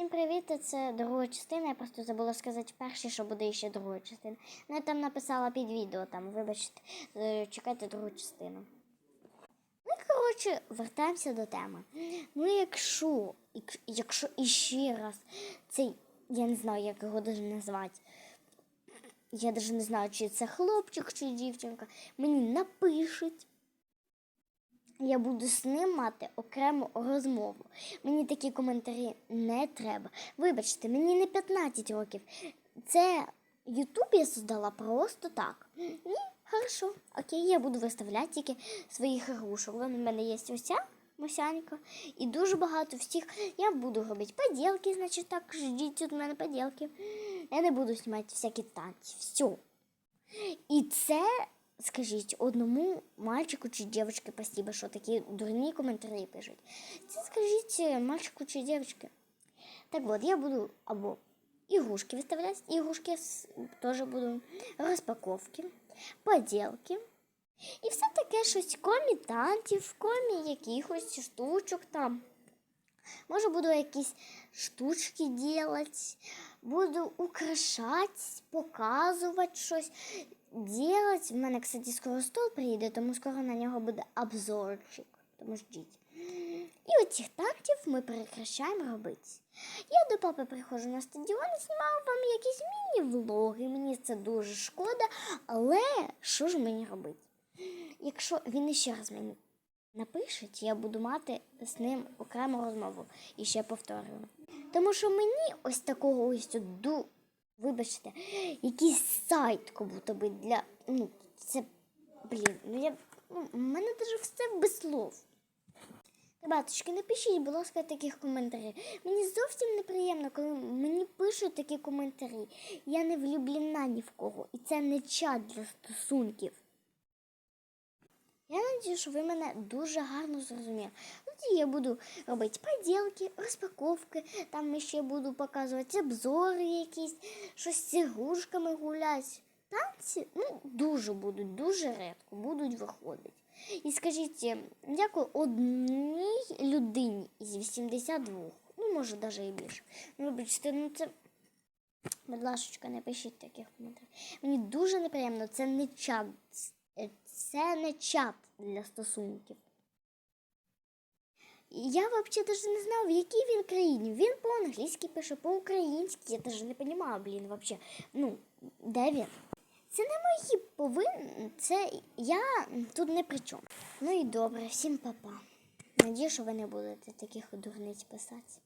Всім привіт! Це друга частина. Я просто забула сказати перші, що буде ще друга частина. Ну, я там написала під відео, там, вибачте, е, чекайте другу частину. Ну, коротше, вертаємося до теми. Ну, якщо, якщо іще раз цей, я не знаю, як його даже назвати. Я навіть не знаю, чи це хлопчик, чи дівчинка. Мені напишуть. Я буду з ним мати окрему розмову. Мені такі коментарі не треба. Вибачте, мені не 15 років. Це Ютуб я создала просто так. Ні, хорошо. Окей, я буду виставляти тільки своїх ігрушок. Вон у мене є оця Мосянька. І дуже багато всіх. Я буду робити поділки, значить так, ждіть тут у мене поділки. Я не буду знімати всякі танці. Все. І це, скажіть, одному мальчику чи дівчинці спасибо, що такі дурні коментарі пишуть. Це скажіть мальчику чи дівчинці. Так от, я буду або ігрушки виставляти, ігрушки теж буду, розпаковки, поділки. І все таке щось комі танців, комі якихось штучок там. Може, буду якісь штучки делать, буду украшати, показувати щось, делать. В мене, кстати, скоро стол приїде, тому скоро на нього буде обзорчик. Тому ждіть. І оцих танців ми прекращаємо робити. Я до папи приходжу на стадіон і знімаю вам якісь міні-влоги. Мені це дуже шкода, але що ж мені робити? Якщо він ще раз мені напише, я буду мати з ним окрему розмову. І ще повторюю. Тому що мені ось такого ось ду, вибачте, якийсь сайт, як будто би для. Ну, це, блін, ну я. Ну, в мене навіть все без слов. Ребяточки, напишіть, будь ласка, таких коментарів. Мені зовсім неприємно, коли мені пишуть такі коментарі. Я не влюблена ні в кого. І це не чат для стосунків. Я надію, що ви мене дуже гарно зрозуміли. Тоді я буду робити поділки, розпаковки, там ще буду показувати обзори якісь, щось з ігрушками гуляти. Танці ну, дуже будуть, дуже рідко будуть виходити. І скажіть, дякую одній людині із 82, ну, може, навіть і більше. Ну, вибачте, ну це. Будь ласка, не пишіть таких коментарів. Мені дуже неприємно, це не чат. Е, Це не чат для стосунків. Я взагалі навіть не знав, в якій він країні. Він по-англійськи пише, по-українськи. Я навіть не розумію, блін, вообще. Ну, де він? Це не мої повинні, це я тут не при чому. Ну і добре, всім папа. Надію, що ви не будете таких дурниць писати.